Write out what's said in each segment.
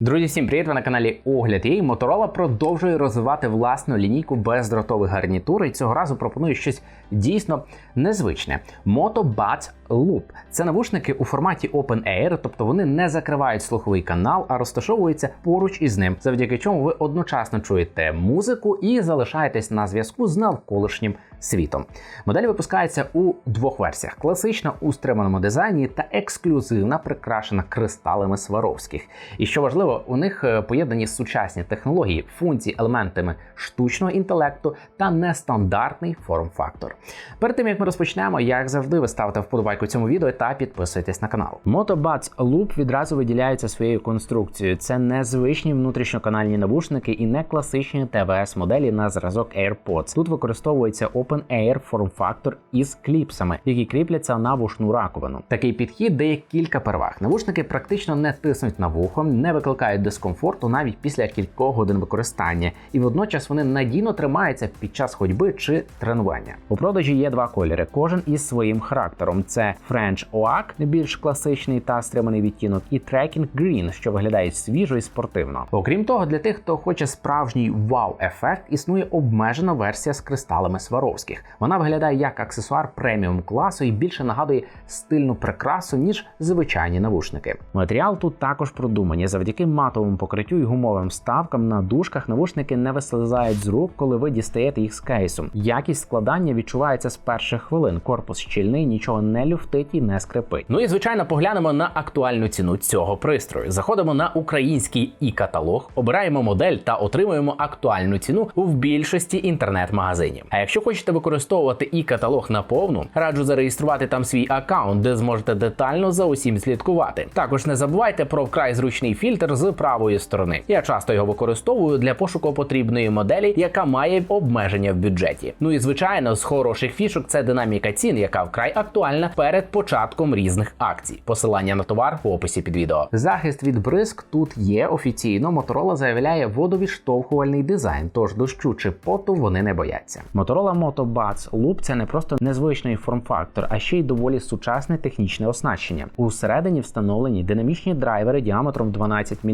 Друзі, всім привіт! Ви на каналі Огляд і Motorola продовжує розвивати власну лінійку бездротових гарнітур. І цього разу пропоную щось дійсно незвичне. Moto Buds Loop. Це навушники у форматі Open Air, тобто вони не закривають слуховий канал, а розташовуються поруч із ним, завдяки чому ви одночасно чуєте музику і залишаєтесь на зв'язку з навколишнім світом. Модель випускається у двох версіях: класична у стриманому дизайні та ексклюзивна, прикрашена кристалами Сваровських. І що важливо, у них е, поєднані сучасні технології, функції, елементами штучного інтелекту та нестандартний форм-фактор. Перед тим як ми розпочнемо, як завжди, ви ставите вподобайку цьому відео та підписуйтесь на канал. Moto Buds Loop відразу виділяється своєю конструкцією. Це незвичні внутрішньоканальні навушники і не класичні ТВС моделі на зразок AirPods. Тут використовується Open Air форм-фактор із кліпсами, які кріпляться на вушну раковину. Такий підхід дає кілька переваг. Навушники практично не тиснуть на вухо, не викликають дискомфорту навіть після кількох годин використання, і водночас вони надійно тримаються під час ходьби чи тренування. У продажі є два кольори, кожен із своїм характером: це French Oak, більш класичний та стриманий відтінок, і Trekking Green, що виглядає свіжо і спортивно. Окрім того, для тих, хто хоче справжній вау-ефект, існує обмежена версія з кристалами Сваровських. Вона виглядає як аксесуар преміум класу і більше нагадує стильну прикрасу ніж звичайні навушники. Матеріал тут також продумані завдяки матовому покриттю і гумовим вставкам на дужках навушники не вислизають з рук, коли ви дістаєте їх з кейсу. Якість складання відчувається з перших хвилин. Корпус щільний, нічого не люфтить і не скрипить. Ну і звичайно, поглянемо на актуальну ціну цього пристрою. Заходимо на український і каталог, обираємо модель та отримуємо актуальну ціну в більшості інтернет-магазинів. А якщо хочете використовувати і каталог наповну, раджу зареєструвати там свій аккаунт, де зможете детально за усім слідкувати. Також не забувайте про вкрай зручний фільтр з правої сторони. Я часто його використовую для пошуку потрібної моделі, яка має обмеження в бюджеті. Ну і звичайно, з хороших фішок це динаміка цін, яка вкрай актуальна перед початком різних акцій. Посилання на товар в описі під відео. Захист від бризк тут є офіційно. Motorola заявляє водовідштовхувальний дизайн, тож дощу чи поту вони не бояться. Motorola Moto Buds Loop – це не просто незвичний форм-фактор, а ще й доволі сучасне технічне оснащення. Усередині встановлені динамічні драйвери діаметром 12 мм,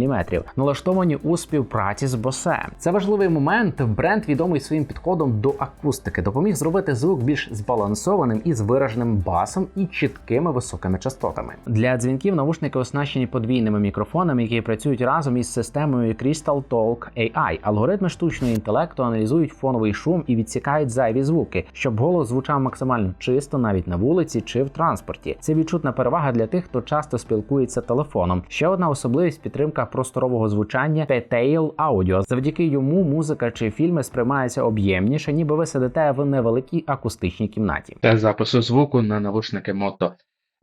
налаштовані у співпраці з Bose. Це важливий момент. Бренд відомий своїм підходом до акустики, допоміг зробити звук більш збалансованим із вираженим басом і чіткими високими частотами. Для дзвінків навушники оснащені подвійними мікрофонами, які працюють разом із системою Crystal Talk AI. Алгоритми штучного інтелекту аналізують фоновий шум і відсікають зайві звуки, щоб голос звучав максимально чисто навіть на вулиці чи в транспорті. Це відчутна перевага для тих, хто часто спілкується телефоном. Ще одна особливість підтримка просторового звучання P-Tail Audio. Завдяки йому музика чи фільми сприймаються об'ємніше, ніби ви сидите в невеликій акустичній кімнаті. Для запису звуку на навушники Moto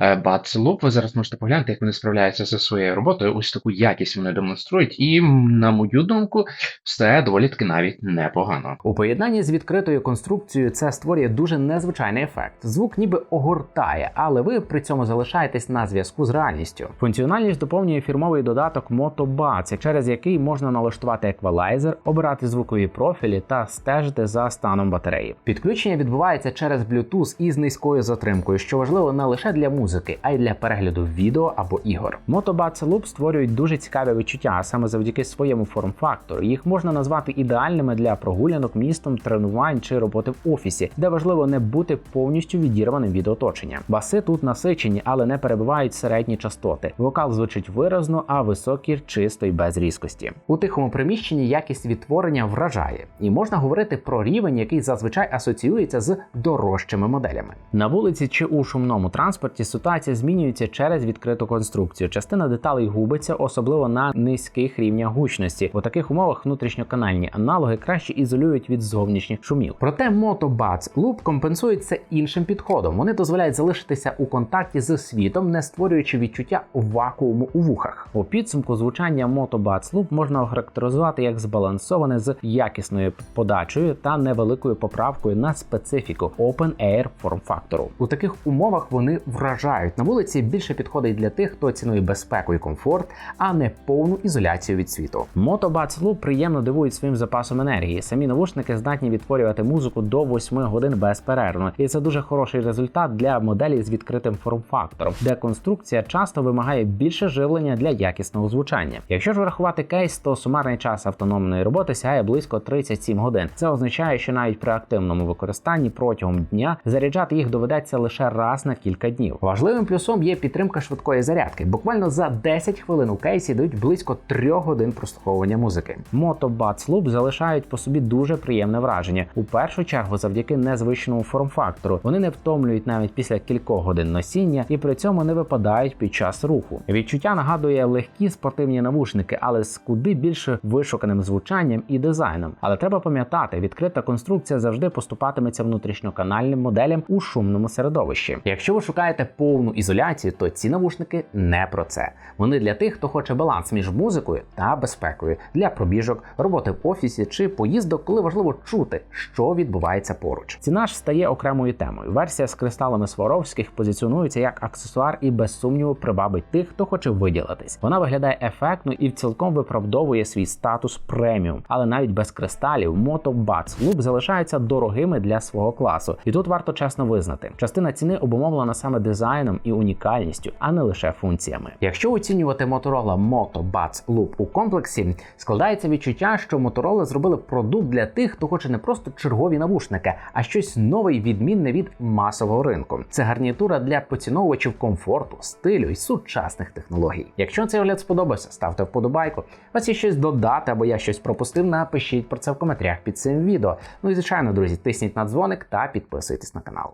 е, Loop. Ви зараз можете поглянути, як вони справляються зі своєю роботою. Ось таку якість вони демонструють, і, на мою думку, все доволі таки навіть непогано. У поєднанні з відкритою конструкцією це створює дуже незвичайний ефект. Звук ніби огортає, але ви при цьому залишаєтесь на зв'язку з реальністю. Функціональність доповнює фірмовий додаток Moto Buds, через який можна налаштувати еквалайзер, обирати звукові профілі та стежити за станом батареї. Підключення відбувається через Bluetooth із низькою затримкою, що важливо не лише для музики, а й для перегляду відео або ігор. Moto Buds Loop створюють дуже цікаві відчуття, саме завдяки своєму форм-фактору. Їх можна назвати ідеальними для прогулянок містом, тренувань чи роботи в офісі, де важливо не бути повністю відірваним від оточення. Баси тут насичені, але не перебивають середні частоти. Вокал звучить виразно, а високий чисто й без різкості. У тихому приміщенні якість відтворення вражає, і можна говорити про рівень, який зазвичай асоціюється з дорожчими моделями. На вулиці чи у шумному транспорті ситуація змінюється через відкриту конструкцію. Частина деталей губиться, особливо на низьких рівнях гучності. У таких умовах внутрішньоканальні аналоги краще ізолюють від зовнішніх шумів. Проте Buds Loop компенсують іншим підходом. Вони дозволяють залишитися у контакті з світом, не створюючи відчуття вакууму у вухах. У підсумку звучання Buds Loop можна охарактеризувати як збалансоване з якісною подачею та невеликою поправкою на специфіку Open Air форм-фактору. У таких умовах вони вражають вражають. На вулиці більше підходить для тих, хто цінує безпеку і комфорт, а не повну ізоляцію від світу. Moto Buds Loop приємно дивують своїм запасом енергії. Самі навушники здатні відтворювати музику до 8 годин безперервно, і це дуже хороший результат для моделі з відкритим форм-фактором, де конструкція часто вимагає більше живлення для якісного звучання. Якщо ж врахувати кейс, то сумарний час автономної роботи сягає близько 37 годин. Це означає, що навіть при активному використанні протягом дня заряджати їх доведеться лише раз на кілька днів. Важливим плюсом є підтримка швидкої зарядки. Буквально за 10 хвилин у кейсі дають близько 3 годин прослуховування музики. Moto Buds Loop залишають по собі дуже приємне враження. У першу чергу, завдяки незвичному форм-фактору, вони не втомлюють навіть після кількох годин носіння і при цьому не випадають під час руху. Відчуття нагадує легкі спортивні навушники, але з куди більше вишуканим звучанням і дизайном. Але треба пам'ятати, відкрита конструкція завжди поступатиметься внутрішньоканальним моделям у шумному середовищі. Якщо ви шукаєте повну ізоляцію, то ці навушники не про це. Вони для тих, хто хоче баланс між музикою та безпекою для пробіжок, роботи в офісі чи поїздок, коли важливо чути, що відбувається поруч. Ціна ж стає окремою темою. Версія з кристалами Сваровських позиціонується як аксесуар і без сумніву прибавить тих, хто хоче виділитись. Вона виглядає ефектно і цілком виправдовує свій статус преміум, але навіть без кристалів Moto Buds Loop залишаються дорогими для свого класу. І тут варто чесно визнати, частина ціни обумовлена саме дизайном і унікальністю, а не лише функціями. Якщо оцінювати Motorola Moto Buds Loop у комплексі, складається відчуття, що Motorola зробили продукт для тих, хто хоче не просто чергові навушники, а щось нове і відмінне від масового ринку. Це гарнітура для поціновувачів комфорту, стилю і сучасних технологій. Якщо цей огляд сподобався, ставте вподобайку. Вас є щось додати або я щось пропустив, напишіть про це в коментарях під цим відео. Ну і звичайно, друзі, тисніть на дзвоник та підписуйтесь на канал.